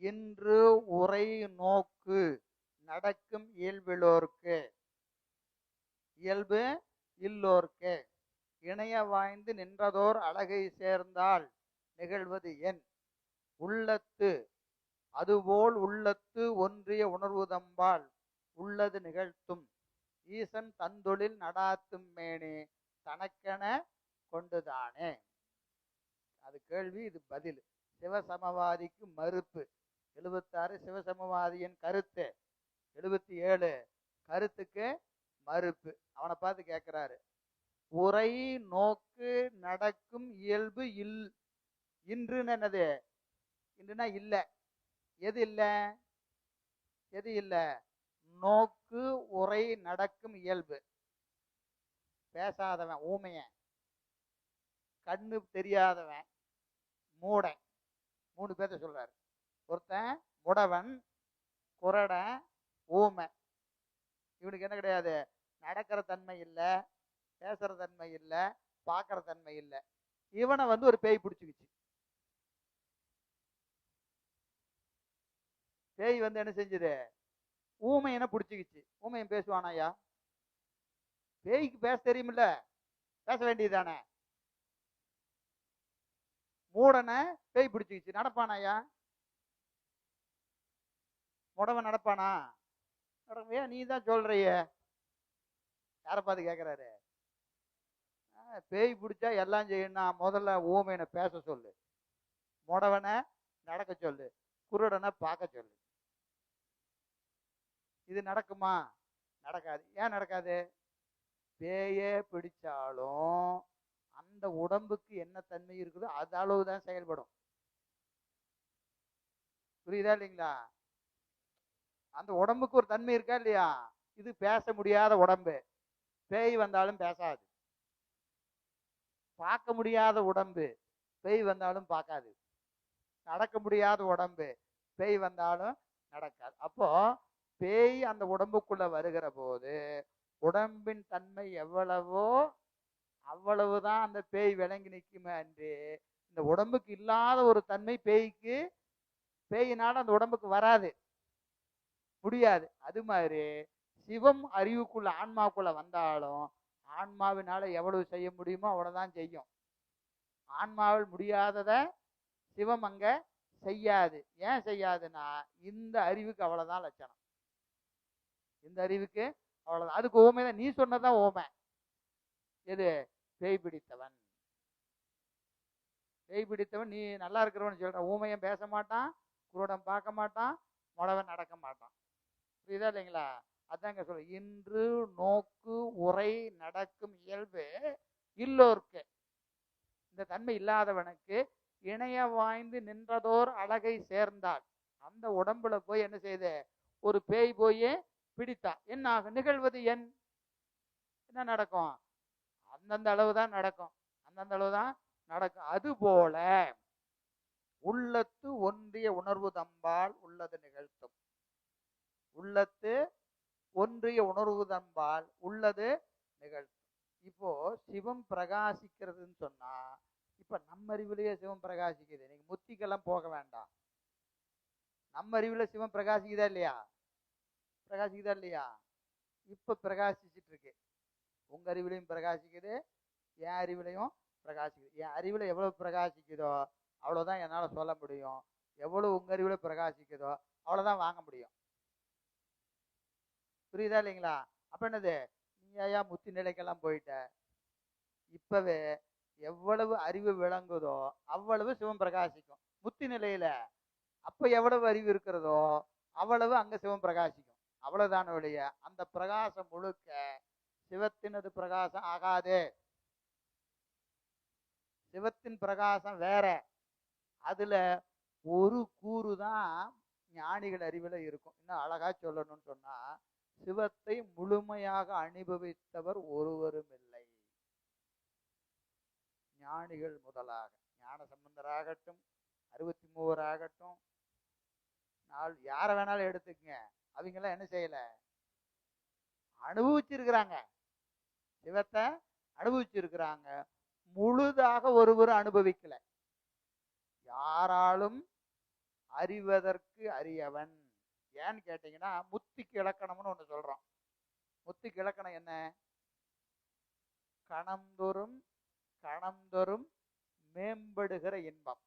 இன்று உரை நோக்கு நடக்கும் இயல்பிலோர்க்கு. இயல்பு இல்லோர்க்கு. இணைய வாய்ந்து நின்றதோர் அழகை சேர்ந்தால் நிகழ்வது என் உள்ளத்து. அதுபோல் உள்ளத்து ஒன்றிய உணர்வுதம்பால் உள்ளது நிகழ்த்தும். ஈசன் தந்தொழில் நடாத்தும் மேனே தனக்கென கொண்டுதானே. அது கேள்வி இது பதில். சிவசமவாதிக்கு மறுப்பு. எழுபத்தாறு சிவசமவாதியின் கருத்து. எழுபத்தி ஏழு கருத்துக்கு மறுப்பு. அவனை பார்த்து கேட்குறாரு உரை நோக்கு நடக்கும் இயல்பு இல் இன்றுன்னு என்னது? இன்றுனா இல்லை. எது இல்லை? எது இல்லை? நோக்கு உரை நடக்கும் இயல்பு. பேசாதவன் ஊமையன். கண்ணு தெரியாதவன். மூடன் குடவன் குரடன் ஊமை. இவனுக்கு என்ன கிடையாது? நடக்கிற தன்மை இல்லை பேசுற தன்மை இல்லை பார்க்குற தன்மை இல்லை. இவனை வந்து ஒரு பேய் பிடிச்சிக்கிச்சு. பேய் வந்து என்ன செஞ்சுது? ஊமையனை பிடிச்சிக்கிச்சு. ஊமையன் பேசுவானாயா பேய்க்கு பேச தெரியுமில்ல. பேச வேண்டியதுதானே? மூடனை பேய் பிடிச்சிக்கிச்சு. நடப்பானாயா முடவன் நடப்பானா? ஏன் நீ தான் சொல்றிய. யாரை பார்த்து கேட்குறாரு பேய் பிடிச்சா எல்லாம் செய்யணும்னா முதல்ல ஊமையனை பேச சொல்லு. முடவனை நடக்க சொல்லு. குருடனை பார்க்க சொல்லு. இது நடக்குமா? நடக்காது. ஏன் நடக்காது? பேயே பிடிச்சாலும் அந்த உடம்புக்கு என்ன தன்மை இருக்குதோ அது அளவு தான் செயல்படும். புரியுதா இல்லைங்களா? அந்த உடம்புக்கு ஒரு தன்மை இருக்கா இல்லையா? இது பேச முடியாத உடம்பு. பேய் வந்தாலும் பேசாது. பார்க்க முடியாத உடம்பு. பேய் வந்தாலும் பார்க்காது. நடக்க முடியாத உடம்பு. பேய் வந்தாலும் நடக்காது. அப்போ பேய் அந்த உடம்புக்குள்ள வருகிற போது உடம்பின் தன்மை எவ்வளவோ அவ்வளவுதான் அந்த பேய் விளங்கி நிற்குமே அன்று இந்த உடம்புக்கு இல்லாத ஒரு தன்மை பேய்க்கு பேயினால அந்த உடம்புக்கு வராது. முடியாது. அது மாதிரி சிவம் அறிவுக்குள்ள ஆன்மாக்குள்ள வந்தாலும் ஆன்மாவினால எவ்வளவு செய்ய முடியுமோ அவ்வளவுதான் செய்யும். ஆன்மாவில் முடியாதத சிவம் அங்க செய்யாது. ஏன் செய்யாதுன்னா இந்த அறிவுக்கு அவ்வளவுதான் லட்சணம். இந்த அறிவுக்கு அவ்வளவுதான். அதுக்கு ஓமை தான். நீ சொன்னதான் ஓமை. எது? பேய் பிடித்தவன். பேய் பிடித்தவன். நீ நல்லா இருக்கிறவன் சொல்ற. ஊமையன் பேச மாட்டான் குருடன் பார்க்க மாட்டான் முடவன் நடக்க மாட்டான். புரியுதா இல்லைங்களா? அதாங்க சொல்ல இன்று நோக்கு உரை நடக்கும் இயல்பு இல்லோர்க்கு. இந்த தன்மை இல்லாதவனுக்கு இணைய வாய்ந்து நின்றதோர் அழகை சேர்ந்தாள். அந்த உடம்புல போய் என்ன செய்யுது ஒரு பேய் போய் பிடித்தா. என்ன ஆகும் நிகழ்வது என். என்ன நடக்கும்? அந்தந்த அளவு தான் நடக்கும். அந்தந்த அளவு தான் நடக்கும். அதுபோல உள்ளத்து ஒன்றிய உணர்வு தம்பால் உள்ளது நிகழ்த்தும். உள்ளத்து ஒன்றிய உணர்வு தன்பால் உள்ளது நிகழ்த்தும். இப்போ சிவம் பிரகாசிக்கிறதுன்னு சொன்னா இப்ப நம்ம அறிவுலயே சிவம் பிரகாசிக்குது. நீங்க முத்திக்கெல்லாம் போக வேண்டாம். நம்ம அறிவுல சிவம் பிரகாசிக்குதா இல்லையா? பிரகாசிக்குதா இல்லையா? இப்ப பிரகாசிச்சுட்டு இருக்கு உங்க அறிவுலையும் பிரகாசிக்குது என் அறிவுலையும் பிரகாசிக்குது. என் அறிவுல எவ்வளவு பிரகாசிக்குதோ அவ்வளவுதான் என்னால சொல்ல முடியும். எவ்வளவு உங்க அறிவுல பிரகாசிக்குதோ அவ்வளவுதான் வாங்க முடியும். புரியுதா இல்லைங்களா? அப்ப என்னது? நீ ஏயா முத்தி நிலைக்கெல்லாம் போயிட்ட. இப்பவே எவ்வளவு அறிவு விளங்குதோ அவ்வளவு சிவம் பிரகாசிக்கும். முத்தி நிலையில அப்ப எவ்வளவு அறிவு இருக்கிறதோ அவ்வளவு அங்க சிவம் பிரகாசிக்கும். அவ்வளவுதான ஒழிய அந்த பிரகாசம் முழுக்க சிவத்தினது பிரகாசம் ஆகாது. சிவத்தின் பிரகாசம் வேற. அதுல ஒரு கூறு தான் ஞானிகள் அறிவில் இருக்கும். இன்னும் அழகா சொல்லணும்னு சொன்னா சிவத்தை முழுமையாக அனுபவித்தவர் ஒருவரும் இல்லை ஞானிகள் முதலாக. ஞான சம்பந்தராகட்டும் அறுபத்தி மூவர் ஆகட்டும் நாள் யாரை வேணாலும் எடுத்துக்கங்க. அவங்கெல்லாம் என்ன செய்யல? அனுபவிச்சிருக்கிறாங்க. சிவத்தை அனுபவிச்சிருக்கிறாங்க. முழுதாக ஒருவரும் அனுபவிக்கல. யாராலும் அறிவதற்கு அறியவன் ஏன்னு கேட்டீங்கன்னா முத்திக்கு இலக்கணம்னு ஒண்ணு சொல்றோம். முத்திக்கு இலக்கணம் என்ன? கணந்தொரும் கணந்தொரும் மேம்படுகிற இன்பம்.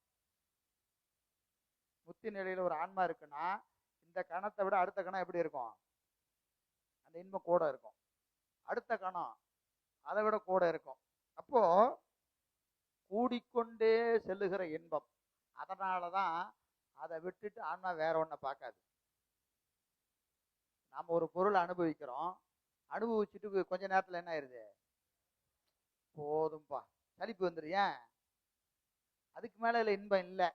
முத்தி நிலையில ஒரு ஆன்மா இருக்குன்னா இந்த கணத்தை விட அடுத்த கணம் எப்படி இருக்கும்? அந்த இன்பம் கூட இருக்கும். அடுத்த கணம் அதை விட கூட இருக்கும். அப்போ கூடிக்கொண்டே செல்லுகிற இன்பம். அதனால தான் அதை விட்டுட்டு ஆன்மா வேற ஒன்றை பார்க்காது. நாம் ஒரு பொருளை அனுபவிக்கிறோம். அனுபவிச்சுட்டு கொஞ்ச நேரத்தில் என்ன ஆயிருது? போதும்பா. சலிப்பு வந்துரு ஏன்? அதுக்கு மேலே இல்லை இன்பம் இல்லை.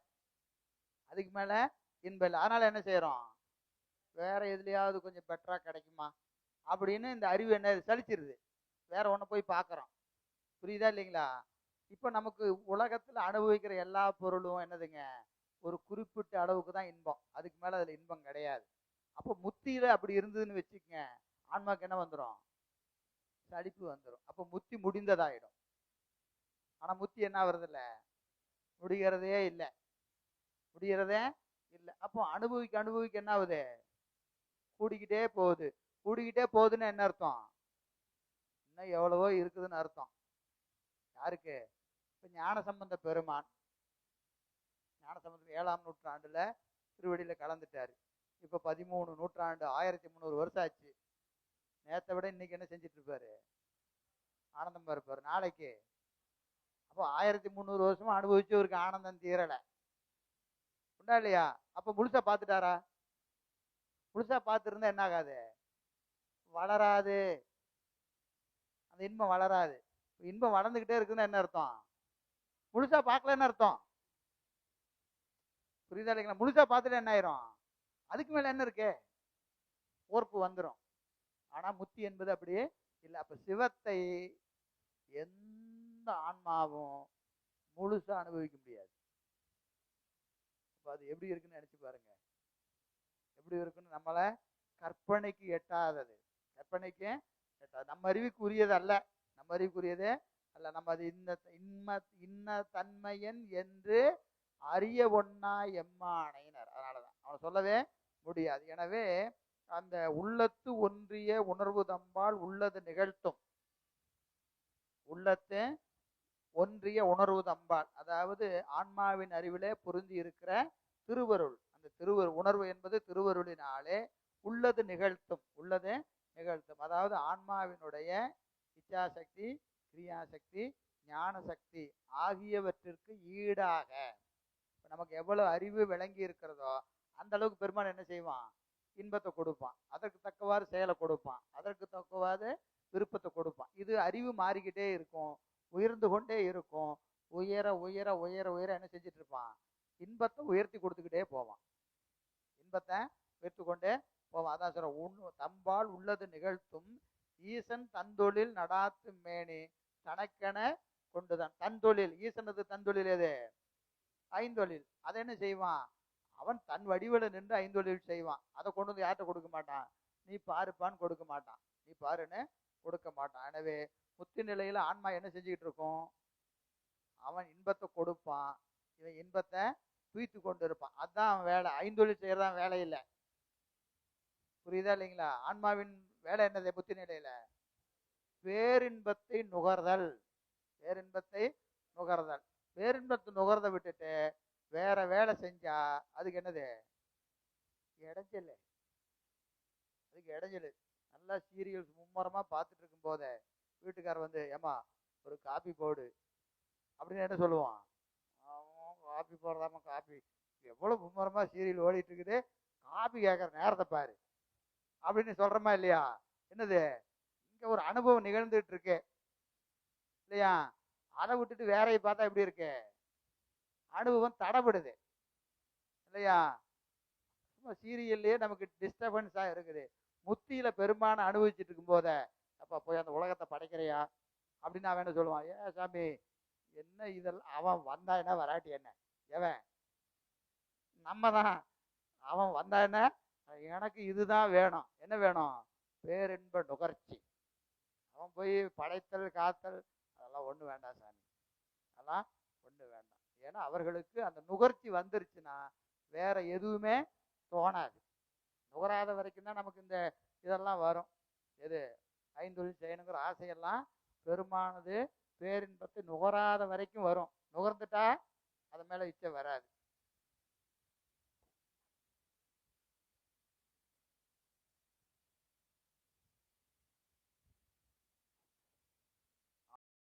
அதுக்கு மேலே இன்பம் இல்லை. அதனால் என்ன செய்கிறோம் வேற எதுலையாவது கொஞ்சம் பெட்டராக கிடைக்குமா? அப்படின்னு இந்த அறிவு என்ன சலிச்சிருது. வேற ஒன்று போய் பார்க்குறோம் புரியுதா இல்லைங்களா? இப்போ நமக்கு உலகத்தில் அனுபவிக்கிற எல்லா பொருளும் என்னதுங்க? ஒரு குறிப்பிட்ட அளவுக்கு தான் இன்பம். அதுக்கு மேலே அதில் இன்பம் கிடையாது. அப்போ முத்தியில் அப்படி இருந்ததுன்னு வச்சுக்கங்க ஆன்மாக்கு என்ன வந்துடும் சளிப்பு வந்துடும் அப்போ முத்தி முடிந்ததாயிடும். ஆனால் முத்தி என்ன ஆகுறதில்ல? முடிகிறதே இல்லை. முடிகிறதே இல்லை. அப்போ அனுபவிக்க அனுபவிக்க என்ன ஆகுது? கூடிக்கிட்டே போகுது. கூடிக்கிட்டே போகுதுன்னு என்ன அர்த்தம்? இன்னும் எவ்வளவோ இருக்குதுன்னு அர்த்தம். யாருக்கு? இப்போ ஞான சம்பந்த பெருமான். ஞான சம்பந்தம் ஏழாம் நூற்றாண்டுல திருவடியில கலந்துட்டாரு. இப்போ பதிமூணு நூற்றாண்டு ஆயிரத்தி முந்நூறு வருஷம் ஆச்சு. நேத்தை விட இன்னைக்கு என்ன செஞ்சுட்டு இருப்பாரு ஆனந்தமா இருப்பாரு நாளைக்கு. அப்போ ஆயிரத்தி முந்நூறு வருஷமா அனுபவிச்சு அவருக்கு ஆனந்தம் தீரலை. உண்டா இல்லையா? அப்போ முழுசா பார்த்துட்டாரா? முழுசா பார்த்துருந்தா என்ன ஆகாது வளராது. அந்த இன்பம் வளராது. இன்பம் வளர்ந்துக்கிட்டே இருக்குன்னு என்ன அர்த்தம்? முழுசா பார்க்கலன்னு அர்த்தம். புரியுதா இல்லைங்களா? முழுசா பார்த்துட்டு என்ன ஆயிரும்? அதுக்கு மேல என்ன இருக்கு? ஓர்ப்பு வந்துடும் ஆனா முத்தி என்பது அப்படியே இல்லை. அப்ப சிவத்தை எந்த ஆன்மாவும் முழுசா அனுபவிக்க முடியாது. அப்ப அது எப்படி இருக்குன்னு நினைச்சு பாருங்க. எப்படி இருக்குன்னு நம்மள கற்பனைக்கு எட்டாதது. கற்பனைக்கு எட்டாது. நம்ம அறிவுக்கு உரியது அல்ல. நம்ம அறிவுக்குரியது அல்ல. நம்ம அது இந்த இன்ம இன்ன தன்மையன் என்று அரிய ஒன்னா எம்மானையினர் அவனை சொல்லவே முடியாது. எனவே அந்த உள்ளத்து ஒன்றிய உணர்வு தம்பால் உள்ளது நிகழ்த்தும். உள்ளத்து ஒன்றிய உணர்வு தம்பால் அதாவது ஆன்மாவின் அறிவிலே புரிந்து இருக்கிற திருவருள். அந்த திருவருள் உணர்வு என்பது திருவருளினாலே உள்ளது நிகழ்த்தும். உள்ளது நிகழ்த்தும். அதாவது ஆன்மாவினுடைய இச்சாசக்தி கிரியாசக்தி ஞான சக்தி ஆகியவற்றிற்கு ஈடாக நமக்கு எவ்வளவு அறிவு விளங்கி இருக்கிறதோ அந்த அளவுக்கு பெருமான் என்ன செய்வான்? இன்பத்தை கொடுப்பான். அதற்கு தக்கவாறு செயலை கொடுப்பான். அதற்கு தக்கவாறு விருப்பத்தை கொடுப்பான். இது அறிவு மாறிக்கிட்டே இருக்கும். உயர்ந்து கொண்டே இருக்கும். உயர உயர உயர உயர என்ன செஞ்சுட்டு இருப்பான்? இன்பத்தை உயர்த்தி கொடுத்துக்கிட்டே போவான். இன்பத்தை உயர்த்து கொண்டே போவான். அதான் சொல்ற உன் தம்பால் உள்ளது நிகழ்த்தும் ஈசன் தந்தொழில் நடாத்து மேனி. தனக்கென கொண்டுதான். தந்தொழில். ஈசனது தந்தொழில் எது? ஐந்தொழில். அதை என்ன செய்வான்? அவன் தன் வடிவில் நின்று ஐந்தொழில் செய்வான். அதை கொண்டு வந்து யார்கிட்ட கொடுக்க மாட்டான்? நீ பாருப்பான்னு கொடுக்க மாட்டான். நீ பாருன்னு கொடுக்க மாட்டான். எனவே முத்தி நிலையில ஆன்மா என்ன செஞ்சுக்கிட்டு இருக்கும்? அவன் இன்பத்தை கொடுப்பான். இவன் இன்பத்தை தூய்த்து கொண்டு இருப்பான் அதுதான் அவன் வேலை. ஐந்தொழில் செய்யறதான் வேலை இல்லை. புரியுதா இல்லைங்களா? ஆன்மாவின் வேலை என்னது புத்தி நிலையில? பேரின்பத்தை நுகர்தல். பேரின்பத்தை நுகர்தல். பேரின்பத்தை நுகர்த விட்டுட்டு வேற வேலை செஞ்சா அதுக்கு என்னது? இடைஞ்சல். அதுக்கு இடைஞ்சல். நல்லா சீரியல்ஸ் மும்முரமாக பார்த்துட்டு இருக்கும் போதே வீட்டுக்காரர் வந்து ஏமா ஒரு காப்பி போடு. அப்படின்னு என்ன சொல்லுவான்? அவன் காப்பி போடுறதாம காப்பி எவ்வளோ மும்முரமாக சீரியல் ஓடிட்டு இருக்குது காப்பி கேட்குற நேரத்தை பாரு. அப்படின்னு சொல்கிறோமா இல்லையா? என்னது? இங்கே ஒரு அனுபவம் நிகழ்ந்துட்டு இருக்கு. இல்லையா? அதை விட்டுட்டு வேறையை பார்த்தா எப்படி இருக்கு? அனுபவம் தடைப்படுது இல்லையா? சும்மா சீரியல்லையே நமக்கு டிஸ்டர்பன்ஸா இருக்குது. முத்தியில பெரும்பான அனுபவிச்சுட்டு இருக்கும் போத அப்பா போய் அந்த உலகத்தை படைக்கிறியா? அப்படின்னு அவன் என்ன சொல்லுவான் ஏ சாமி என்ன இதெல்லாம் அவன் வந்தா என்ன வராட்டி என்ன? எவன்? நம்ம தான். அவன் வந்தா என்ன? எனக்கு இதுதான் வேணும். என்ன வேணும்? பேரின்ப நுகர்ச்சி. அவன் போய் படைத்தல் காத்தல் அதெல்லாம் ஒன்றும் வேண்டாம் சாமி. அதெல்லாம் ஒன்றும் வேண்டாம். ஏன்னா அவர்களுக்கு அந்த நுகர்ச்சி வந்துருச்சுன்னா வேற எதுவுமே தோணாது. நுகராத வரைக்கும் தான் நமக்கு இந்த இதெல்லாம் வரும். எது? ஐந்தொழில் செய்யணுங்கிற ஆசையெல்லாம் பெருமானது பேரின்பத்தை நுகராத வரைக்கும் வரும். நுகர்ந்துட்டா அது மேலே இச்சை வராது.